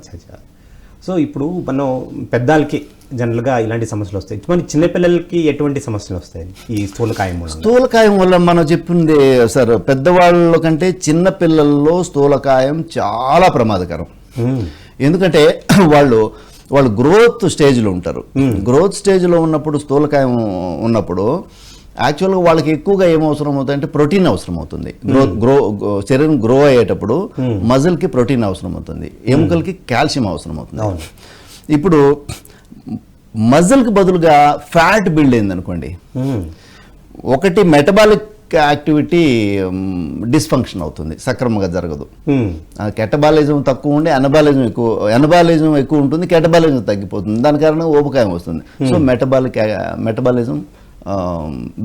అచ్చా అచ్చా సో ఇప్పుడు మనం పెద్దాలకి జనరల్గా ఇలాంటి సమస్యలు వస్తాయి. మరి చిన్నపిల్లలకి ఎటువంటి సమస్యలు వస్తాయి? ఈ స్థూలకాయం మూలంగా స్థూలకాయం వల్ల మనం చెప్పింది సార్ పెద్దవాళ్ళ కంటే చిన్న పిల్లల్లో స్థూలకాయం చాలా ప్రమాదకరం. ఎందుకంటే వాళ్ళు వాళ్ళు గ్రోత్ స్టేజ్లో ఉంటారు. గ్రోత్ స్టేజ్లో ఉన్నప్పుడు స్థూలకాయం ఉన్నప్పుడు యాక్చువల్గా వాళ్ళకి ఎక్కువగా ఏం అవసరం అవుతుంది అంటే ప్రోటీన్ అవసరం అవుతుంది. గ్రో గ్రో శరీరం గ్రో అయ్యేటప్పుడు మజిల్కి ప్రోటీన్ అవసరం అవుతుంది. ఎముకలకి కాల్షియం అవసరం అవుతుంది. ఇప్పుడు మజిల్కి బదులుగా ఫ్యాట్ బిల్డ్ అయింది అనుకోండి. ఒకటి మెటబాలిక్ యాక్టివిటీ డిస్ఫంక్షన్ అవుతుంది. సక్రమంగా జరగదు. కెటబాలిజం తక్కువ ఉండి అనబాలిజం ఎక్కువ ఎనబాలిజం ఎక్కువ ఉంటుంది కెటబాలిజం తగ్గిపోతుంది. దాని కారణంగా ఊబకాయం వస్తుంది సో మెటబాలిక్ మెటబాలిజం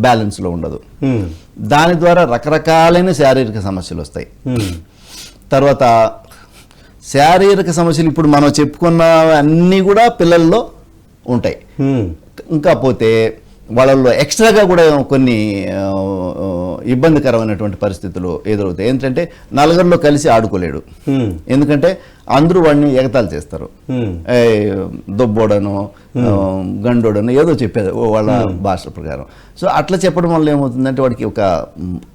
బ్యాలెన్స్లో ఉండదు. దాని ద్వారా రకరకాలైన శారీరక సమస్యలు వస్తాయి. తర్వాత శారీరక సమస్యలు ఇప్పుడు మనం చెప్పుకున్న అన్నీ కూడా పిల్లల్లో ఉంటాయి. ఇంకా పోతే వాళ్ళల్లో ఎక్స్ట్రాగా కూడా కొన్ని ఇబ్బందికరమైనటువంటి పరిస్థితులు ఎదురవుతాయి ఏంటంటే నలుగురిలో కలిసి ఆడుకోలేడు. ఎందుకంటే అందరూ వాడిని ఎగతాళి చేస్తారు. దొబ్బోడను గండోడను ఏదో చెప్పేది వాళ్ళ భాష ప్రకారం. సో అట్లా చెప్పడం వల్ల ఏమవుతుందంటే వాడికి ఒక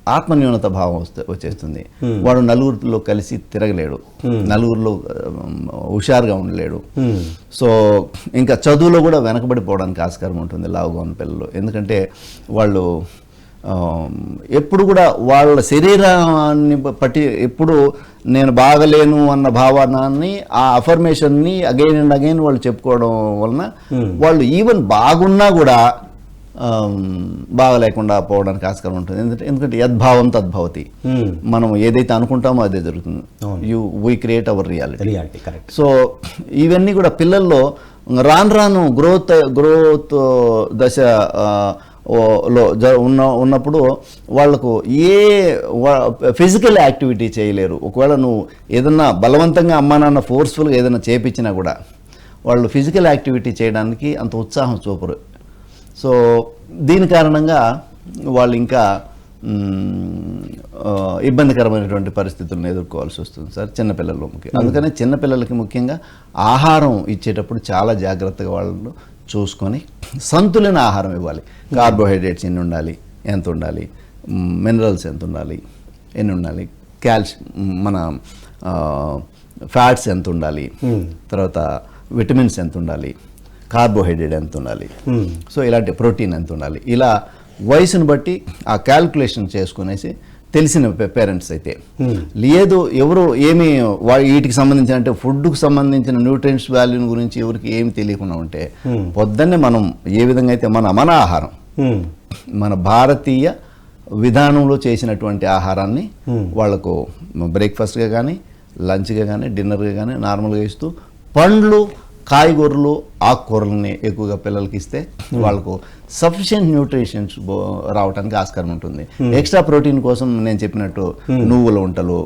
ఆత్మన్యూనత భావం వస్తే వచ్చేస్తుంది. వాడు నలుగురిలో కలిసి తిరగలేడు. నలుగురిలో హుషారుగా ఉండలేడు. సో ఇంకా చదువులో కూడా వెనకబడిపోవడానికి ఆస్కారం ఉంటుంది లావుగా ఉన్న పిల్లలు. ఎందుకంటే వాళ్ళు ఎప్పుడు కూడా వాళ్ళ శరీరాన్ని బట్టి ఎప్పుడు నేను బాగలేను అన్న భావనాన్ని ఆ అఫర్మేషన్ని అగైన్ అండ్ అగైన్ వాళ్ళు చెప్పుకోవడం వలన వాళ్ళు ఈవెన్ బాగున్నా కూడా బాగలేకుండా పోవడానికి ఆస్కారం ఉంటుంది. ఎందుకంటే ఎందుకంటే యద్భావం తద్భవతి. మ్మ్. మనం ఏదైతే అనుకుంటామో అదే జరుగుతుంది. You we create our reality reality correct so ఇవన్నీ కూడా పిల్లల్లో రాను రాను గ్రోత్ గ్రోత్ దశ లో జ ఉన్న ఉన్నప్పుడు వాళ్ళకు ఏ ఫిజికల్ యాక్టివిటీ చేయలేరు. ఒకవేళ నువ్వు ఏదన్నా బలవంతంగా అమ్మా నాన్న ఫోర్స్ఫుల్గా ఏదైనా చేపించినా కూడా వాళ్ళు ఫిజికల్ యాక్టివిటీ చేయడానికి అంత ఉత్సాహం చూపరు. సో దీని కారణంగా వాళ్ళు ఇంకా ఇబ్బందికరమైనటువంటి పరిస్థితులను ఎదుర్కోవాల్సి వస్తుంది సార్ చిన్నపిల్లలు ముఖ్యం అందుకనే చిన్నపిల్లలకి ముఖ్యంగా ఆహారం ఇచ్చేటప్పుడు చాలా జాగ్రత్తగా వాళ్ళు చూసుకొని సంతులన ఆహారం ఇవ్వాలి. కార్బోహైడ్రేట్స్ ఎన్ని ఉండాలి ఎంత ఉండాలి మినరల్స్ ఎంత ఉండాలి ఎన్ని ఉండాలి కాల్షియం మన ఫ్యాట్స్ ఎంత ఉండాలి తర్వాత విటమిన్స్ ఎంత ఉండాలి కార్బోహైడ్రేట్ ఎంత ఉండాలి సో ఇలాంటి ప్రోటీన్ ఎంత ఉండాలి ఇలా వయసును బట్టి ఆ క్యాల్కులేషన్ చేసుకునేసి తెలిసిన పేరెంట్స్ అయితే. లేదు ఎవరు ఏమి వా- వీటికి సంబంధించిన అంటే ఫుడ్కు సంబంధించిన న్యూట్రియంట్స్ వాల్యూని గురించి ఎవరికి ఏమి తెలియకుండా ఉంటే పొద్దున్నే మనం ఏ విధంగా అయితే మన మన ఆహారం. మన భారతీయ విధానంలో చేసినటువంటి ఆహారాన్ని వాళ్ళకు బ్రేక్ఫాస్ట్గా కానీ లంచ్గా కానీ డిన్నర్గా కానీ నార్మల్గా ఇస్తూ పండ్లు కాయగూరలు ఆకుకూరలని ఎక్కువగా పిల్లలకి ఇస్తే వాళ్ళకు సఫిషియెంట్ న్యూట్రిషన్స్ రావడానికి ఆస్కారం ఉంటుంది. ఎక్స్ట్రా ప్రోటీన్ కోసం నేను చెప్పినట్టు నువ్వుల వంటలు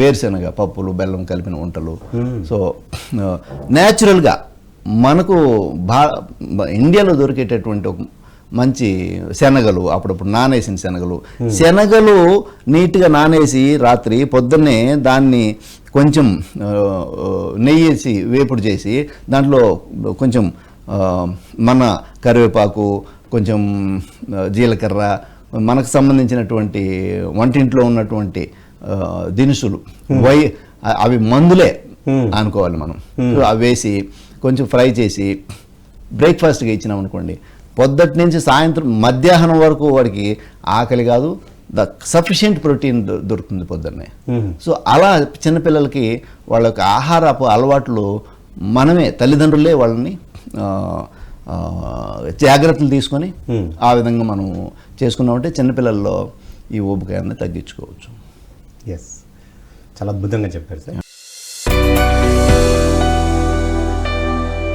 వేరుశనగ పప్పులు బెల్లం కలిపిన వంటలు. సో న్యాచురల్గా మనకు భా ఇండియాలో దొరికేటటువంటి ఒక మంచి శనగలు అప్పుడప్పుడు నానేసిన శనగలు. శనగలు నీట్గా నానేసి రాత్రి పొద్దున్నే దాన్ని కొంచెం నెయ్యేసి వేపుడు చేసి దాంట్లో కొంచెం మన కరివేపాకు కొంచెం జీలకర్ర మనకు సంబంధించినటువంటి వంటింట్లో ఉన్నటువంటి దినుసులు. వై అవి మందులే అనుకోవాలి మనం. అవి వేసి కొంచెం ఫ్రై చేసి బ్రేక్ఫాస్ట్గా ఇచ్చినాం అనుకోండి పొద్దుటి నుంచి సాయంత్రం మధ్యాహ్నం వరకు వాడికి ఆకలి కాదు ద సఫిషియెంట్ ప్రోటీన్ దొరుకుతుంది పొద్దున్నే. సో అలా చిన్నపిల్లలకి వాళ్ళ యొక్క ఆహారపు అలవాట్లు మనమే తల్లిదండ్రులే వాళ్ళని జాగ్రత్తలు తీసుకొని ఆ విధంగా మనం చేసుకున్నామంటే చిన్నపిల్లల్లో ఈ ఊబకాయాన్ని తగ్గించుకోవచ్చు. ఎస్ చాలా అద్భుతంగా చెప్పారు సార్.